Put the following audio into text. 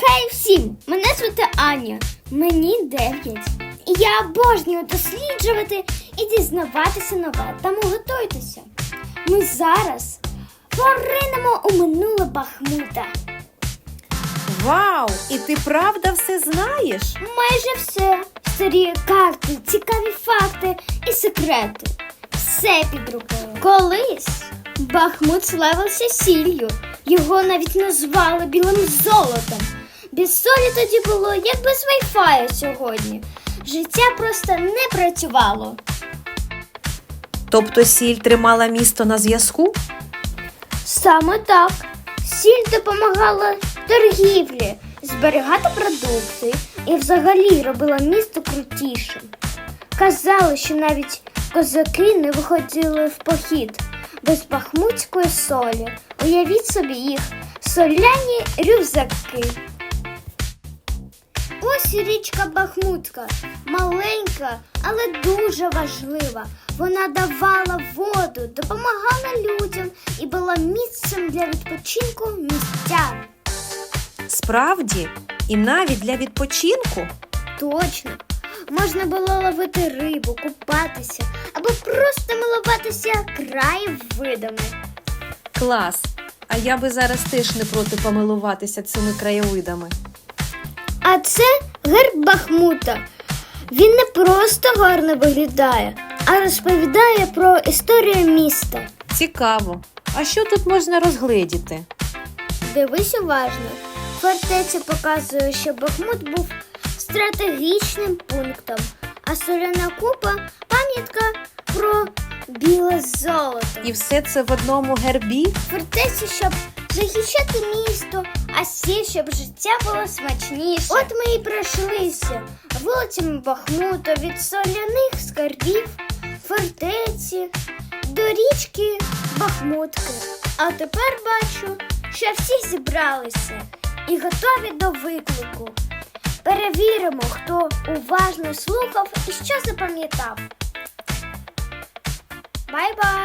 Хей всім! Мене звати Аня. Мені 9. І я обожнюю досліджувати і дізнаватися нове. Тому готуйтеся. Ми зараз поринемо у минуле Бахмута. Вау! І ти правда все знаєш? Майже все. Старі карти, цікаві факти і секрети. Все під рукою. Колись Бахмут славився сіллю. Його навіть назвали білим золотом. Без солі тоді було як без вайфаю сьогодні. Життя просто не працювало. Тобто сіль тримала місто на зв'язку? Саме так. Сіль допомагала торгівлі, зберігати продукти і взагалі робила місто крутішим. Казали, що навіть козаки не виходили в похід без бахмутської солі. Уявіть собі їх соляні рюкзаки. Ось річка Бахмутка, маленька, але дуже важлива. Вона давала воду, допомагала людям і була місцем для відпочинку містян. Справді, і навіть для відпочинку. Точно. Можна було ловити рибу, купатися або просто милуватися краєвидами. Клас! А я би зараз теж не проти помилуватися цими краєвидами. А це герб Бахмута. Він не просто гарно виглядає, а розповідає про історію міста. Цікаво. А що тут можна розгледіти? Дивись уважно. Фортеця показує, що Бахмут був стратегічним пунктом, а соляна купа пам'ятка про біле золото. І все це в одному гербі? Фортеця, щоб захищати місто, а сіль, щоб життя було смачніше. От ми і пройшлися вулицями Бахмута від соляних скарбів, фортеці до річки Бахмутки. А тепер бачу, що всі зібралися і готові до виклику. Перевіримо, хто уважно слухав і що запам'ятав. Бай-бай!